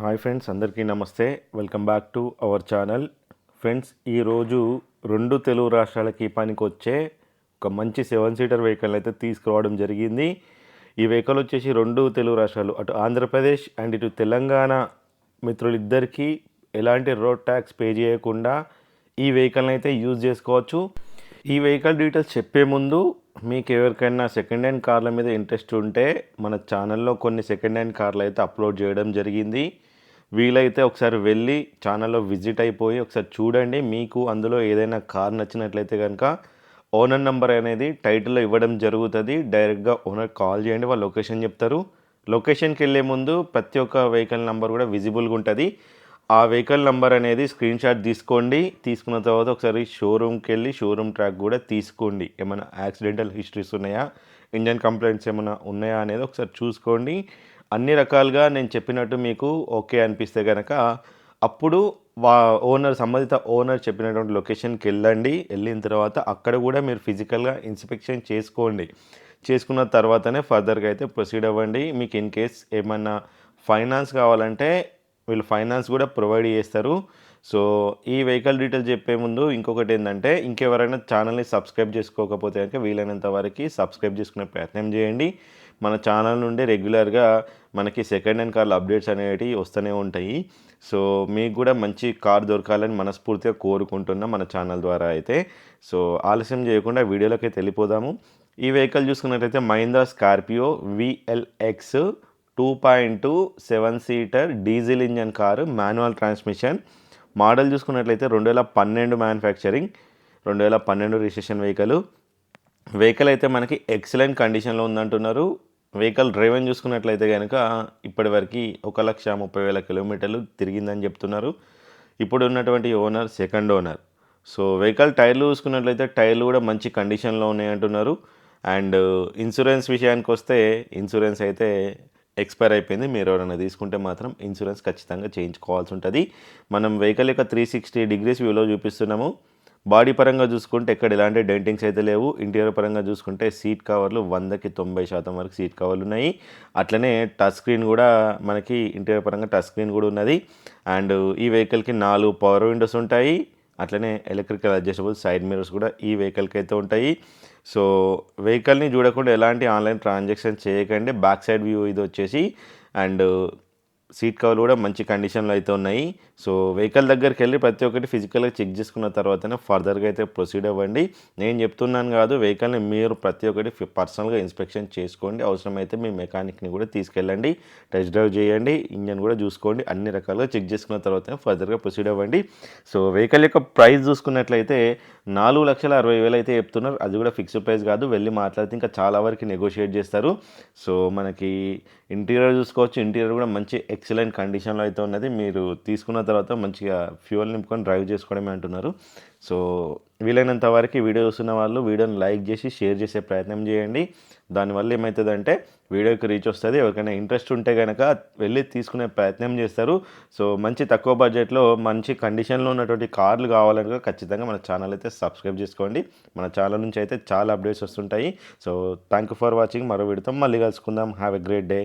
Hi friends అందరికీ నమస్తే. Welcome back to our channel. Friends ఈరోజు రెండు తెలుగు రాష్ట్రాలకి పనికొచ్చే ఒక మంచి సెవెన్ సీటర్ వెహికల్ అయితే తీసుకురావడం జరిగింది. ఈ వెహికల్ వచ్చేసి రెండు తెలుగు రాష్ట్రాలు అటు ఆంధ్రప్రదేశ్ అండ్ ఇటు తెలంగాణ మిత్రులిద్దరికీ ఎలాంటి రోడ్ ట్యాక్స్ పే చేయకుండా ఈ వెహికల్ని అయితే యూజ్ చేసుకోవచ్చు. ఈ వెహికల్ డీటెయిల్స్ చెప్పే ముందు మీకు ఎవరికైనా సెకండ్ హ్యాండ్ కార్ల మీద ఇంట్రెస్ట్ ఉంటే మన ఛానల్లో కొన్ని సెకండ్ హ్యాండ్ కార్లు అయితే అప్లోడ్ చేయడం జరిగింది. వీలైతే ఒకసారి వెళ్ళి ఛానల్లో విజిట్ అయిపోయి ఒకసారి చూడండి. మీకు అందులో ఏదైనా కార్ నచ్చినట్లయితే కనుక ఓనర్ నెంబర్ అనేది టైటిల్లో ఇవ్వడం జరుగుతుంది. డైరెక్ట్గా ఓనర్ కాల్ చేయండి వాళ్ళు లొకేషన్ చెప్తారు. లొకేషన్కి వెళ్ళే ముందు ప్రతి ఒక్క వెహికల్ నెంబర్ కూడా విజిబుల్గా ఉంటుంది. ఆ వెహికల్ నెంబర్ అనేది స్క్రీన్ షాట్ తీసుకోండి. తీసుకున్న తర్వాత ఒకసారి షోరూమ్కి వెళ్ళి షోరూమ్ ట్రాక్ కూడా తీసుకోండి. ఏమైనా యాక్సిడెంటల్ హిస్టరీస్ ఉన్నాయా? ఇంజన్ కంప్లైంట్స్ ఏమైనా ఉన్నాయా అనేది ఒకసారి చూసుకోండి. అన్ని రకాలుగా నేను చెప్పినట్టు మీకు ఓకే అనిపిస్తే కనుక అప్పుడు వా ఓనర్ సంబంధిత ఓనర్ చెప్పినటువంటి లొకేషన్కి వెళ్ళండి. వెళ్ళిన తర్వాత అక్కడ కూడా మీరు ఫిజికల్గా ఇన్స్పెక్షన్ చేసుకోండి. చేసుకున్న తర్వాతనే ఫర్దర్గా అయితే ప్రొసీడ్ అవ్వండి. మీకు ఇన్ కేస్ ఏమన్నా ఫైనాన్స్ కావాలంటే వీళ్ళు ఫైనాన్స్ కూడా ప్రొవైడ్ చేస్తారు. సో ఈ వెహికల్ డీటెయిల్స్ చెప్పే ముందు ఇంకొకటి ఏంటంటే ఇంకెవరైనా ఛానల్ని సబ్స్క్రైబ్ చేసుకోకపోతే కనుక వీలైనంత వరకు సబ్స్క్రైబ్ చేసుకునే ప్రయత్నం చేయండి. మన ఛానల్ నుండి రెగ్యులర్గా మనకి సెకండ్ హ్యాండ్ కార్ల అప్డేట్స్ అనేవి వస్తూనే ఉంటాయి. సో మీకు కూడా మంచి కార్ దొరకాలని మనస్ఫూర్తిగా కోరుకుంటున్నాం మన ఛానల్ ద్వారా అయితే. సో ఆలస్యం చేయకుండా వీడియోలోకి వెళ్ళిపోదాము. ఈ వెహికల్ చూసుకున్నట్లయితే Mahindra Scorpio VLX two point two seven seater diesel engine car manual transmission. Model చూసుకున్నట్లయితే రెండు వేల పన్నెండు మ్యానుఫ్యాక్చరింగ్ రెండు వేల పన్నెండు రిజిస్ట్రేషన్ వెహికల్. వెహికల్ అయితే మనకి ఎక్సలెంట్ కండిషన్లో ఉందంటున్నారు. వెహికల్ డ్రైవెన్ చూసుకున్నట్లయితే కనుక ఇప్పటివరకు ఒక లక్ష ముప్పై వేల కిలోమీటర్లు తిరిగిందని చెప్తున్నారు. ఇప్పుడు ఉన్నటువంటి owner second owner. So vehicle టైర్లు చూసుకున్నట్లయితే టైర్లు కూడా మంచి కండిషన్లో ఉన్నాయి అంటున్నారు అండ్ ఇన్సూరెన్స్ విషయానికి వస్తే ఇన్సూరెన్స్ అయితే ఎక్స్పైర్ అయిపోయింది. మీరు ఎవరైనా తీసుకుంటే మాత్రం ఇన్సూరెన్స్ ఖచ్చితంగా చేయించుకోవాల్సి ఉంటుంది. మనం వెహికల్ యొక్క త్రీ సిక్స్టీ డిగ్రీస్ వ్యూలో చూపిస్తున్నాము. బాడీ పరంగా చూసుకుంటే ఎక్కడ ఎలాంటి డెంటింగ్స్ అయితే లేవు. ఇంటీరియర్ పరంగా చూసుకుంటే సీట్ కవర్లు వందకి తొంభై శాతం వరకు సీట్ కవర్లు ఉన్నాయి. అట్లనే టచ్ స్క్రీన్ కూడా మనకి ఇంటీరియర్ పరంగా టచ్ స్క్రీన్ కూడా ఉన్నది. అండ్ ఈ వెహికల్కి నాలుగు పవర్ విండోస్ ఉంటాయి. అట్లనే ఎలక్ట్రికల్ అడ్జస్టబుల్ సైడ్ మిరర్స్ కూడా ఈ వెహికల్కి అయితే ఉంటాయి. సో వెహికల్ని చూడకుండా ఎలాంటి ఆన్లైన్ ట్రాన్సాక్షన్ చేయకండి. బ్యాక్ సైడ్ వ్యూ ఇది వచ్చేసి అండ్ సీట్ కవర్లు కూడా మంచి కండిషన్లో అయితే ఉన్నాయి. సో వెహికల్ దగ్గరికి వెళ్ళి ప్రతి ఒక్కటి ఫిజికల్గా చెక్ చేసుకున్న తర్వాతనే ఫర్దర్గా అయితే ప్రొసీడ్ అవ్వండి. నేను చెప్తున్నాను కాదు వెహికల్ని మీరు ప్రతి ఒక్కటి పర్సనల్గా ఇన్స్పెక్షన్ చేసుకోండి. అవసరమైతే మీ మెకానిక్ని కూడా తీసుకెళ్ళండి. టెస్ట్ డ్రైవ్ చేయండి. ఇంజన్ కూడా చూసుకోండి. అన్ని రకాలుగా చెక్ చేసుకున్న తర్వాతనే ఫర్దర్గా ప్రొసీడ్ అవ్వండి. సో వెహికల్ యొక్క ప్రైస్ చూసుకున్నట్లయితే నాలుగు లక్షల అరవై వేలు అయితే చెప్తున్నారు. అది కూడా ఫిక్స్డ్ ప్రైస్ కాదు. వెళ్ళి మాట్లాడితే ఇంకా చాలా వరకు నెగోషియేట్ చేస్తారు. సో మనకి ఇంటీరియర్ చూసుకోవచ్చు. ఇంటీరియర్ కూడా మంచి ఎక్సలెంట్ కండిషన్లో అయితే ఉన్నది. మీరు తీసుకున్న తర్వాత మంచిగా ఫ్యూయల్ నింపుకొని డ్రైవ్ చేసుకోవడమే అంటున్నారు. సో వీలైనంత వరకు వీడియో చూస్తున్న వాళ్ళు వీడియోని లైక్ చేసి షేర్ చేసే ప్రయత్నం చేయండి. దానివల్ల ఏమవుతుందంటే వీడియోకి రీచ్ వస్తుంది. ఎవరికైనా ఇంట్రెస్ట్ ఉంటే కనుక వెళ్ళి తీసుకునే ప్రయత్నం చేస్తారు. సో మంచి తక్కువ బడ్జెట్లో మంచి కండిషన్లో ఉన్నటువంటి కార్లు కావాలనుకో ఖచ్చితంగా మన ఛానల్ అయితే సబ్స్క్రైబ్ చేసుకోండి. మన ఛానల్ నుంచి అయితే చాలా అప్డేట్స్ వస్తుంటాయి. So thank you for watching మరో వీడితో మళ్ళీ కలుసుకుందాం. Have a great day